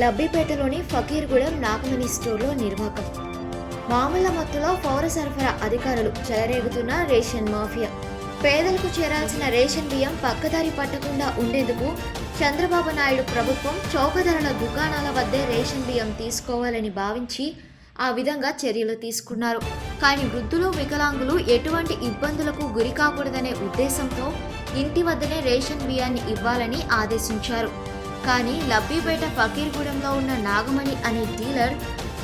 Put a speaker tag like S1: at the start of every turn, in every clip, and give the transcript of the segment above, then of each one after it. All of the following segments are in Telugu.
S1: లబ్బిపేటలోని ఫకీర్గూడెం నాగమణి స్టోర్లో నిర్వాకం. మామూల మత్తులో పౌర సరఫరా అధికారులు చెలరేగుతున్న రేషన్ మాఫియా. పేదలకు చేరాల్సిన రేషన్ బియ్యం పక్కదారి పట్టకుండా ఉండేందుకు చంద్రబాబు నాయుడు ప్రభుత్వం చౌకధరల దుకాణాల వద్దే రేషన్ బియ్యం తీసుకోవాలని భావించి ఆ విధంగా చర్యలు తీసుకున్నారు. కానీ వృద్ధులు వికలాంగులు ఎటువంటి ఇబ్బందులకు గురి కాకూడదనే ఉద్దేశంతో ఇంటి వద్దనే రేషన్ బియ్యాన్ని ఇవ్వాలని ఆదేశించారు. కానీ లబ్బిపేట ఫకీర్గూడెంలో ఉన్న నాగమణి అనే డీలర్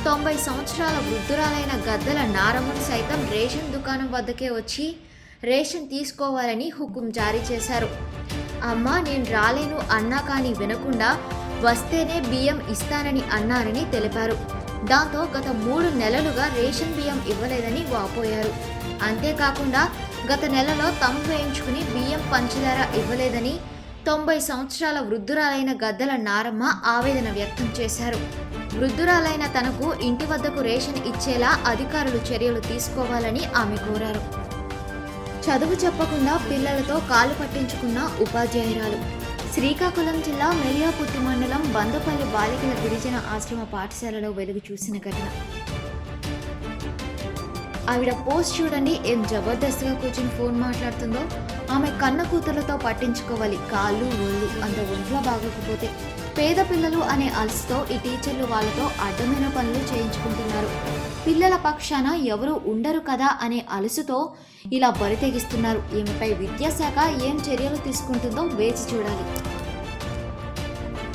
S1: తొంభై సంవత్సరాల వృద్ధురాలైన గద్దల నారమ్మను సైతం రేషన్ దుకాణం వద్దకే వచ్చి రేషన్ తీసుకోవాలని హుకుం జారీ చేశారు. అమ్మా నేను రాలేను అన్నా కానీ వినకుండా వస్తేనే బియ్యం ఇస్తానని అన్నారని తెలిపారు. దాంతో గత మూడు నెలలుగా రేషన్ బియ్యం ఇవ్వలేదని వాపోయారు. అంతేకాకుండా గత నెలలో తమ్ము వేయించుకుని బియ్యం పంచదార ఇవ్వలేదని తొంభై సంవత్సరాల వృద్ధురాలైన గద్దల నారమ్మ ఆవేదన వ్యక్తం చేశారు. వృద్ధురాలైన తనకు ఇంటి వద్దకు రేషన్ ఇచ్చేలా అధికారులు చర్యలు తీసుకోవాలని ఆమె కోరారు. చదువు చెప్పకుండా పిల్లలతో కాలు పట్టించుకున్న ఉపాధ్యాయురాలు శ్రీకాకుళం జిల్లా మెలియాపుట్టి మండలం బందపల్లి బాలికల గిరిజన ఆశ్రమ పాఠశాలలో వెలుగు చూసిన ఘటన. ఆవిడ పోస్ట్ చూడండి ఏం జబర్దస్త్గా కూర్చుని ఫోన్ మాట్లాడుతుందో. ఆమె కన్న కూతుర్లతో పట్టించుకోవాలి. కాళ్ళు ఒళ్ళు అంత ఒంట్లో బాగోకపోతే. పేద పిల్లలు అనే అలసుతో ఈ టీచర్లు వాళ్ళతో అడ్డమైన పనులు చేయించుకుంటున్నారు. పిల్లల పక్షాన ఎవరు ఉండరు కదా అనే అలసుతో ఇలా బరితెగిస్తున్నారు ఈమెపై విద్యాశాఖ ఏం చర్యలు తీసుకుంటుందో వేచి చూడాలి.